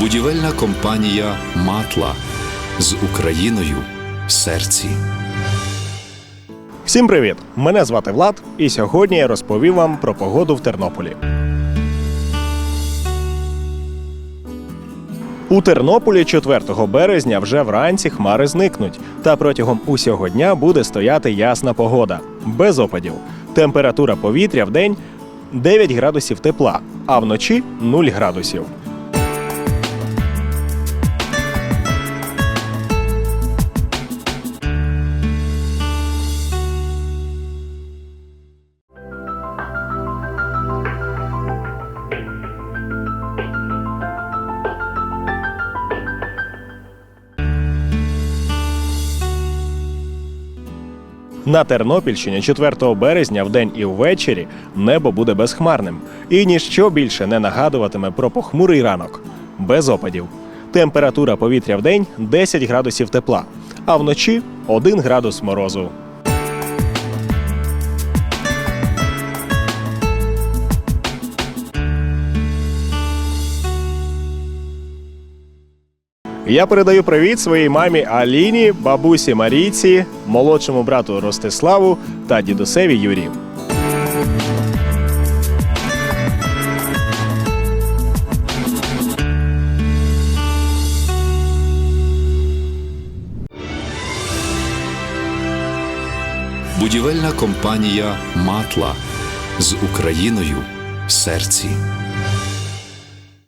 Будівельна компанія Матла з Україною в серці. Всім привіт! Мене звати Влад, і сьогодні я розповім вам про погоду в Тернополі. У Тернополі 4 березня вже вранці хмари зникнуть, та протягом усього дня буде стояти ясна погода, без опадів. Температура повітря в день 9 градусів тепла, а вночі 0 градусів. На Тернопільщині 4 березня вдень і ввечері небо буде безхмарним, і ніщо більше не нагадуватиме про похмурий ранок, без опадів. Температура повітря в день 10 градусів тепла, а вночі 1 градус морозу. Я передаю привіт своїй мамі Аліні, бабусі Марійці, молодшому брату Ростиславу та дідусеві Юрію. Будівельна компанія Матла з Україною в серці.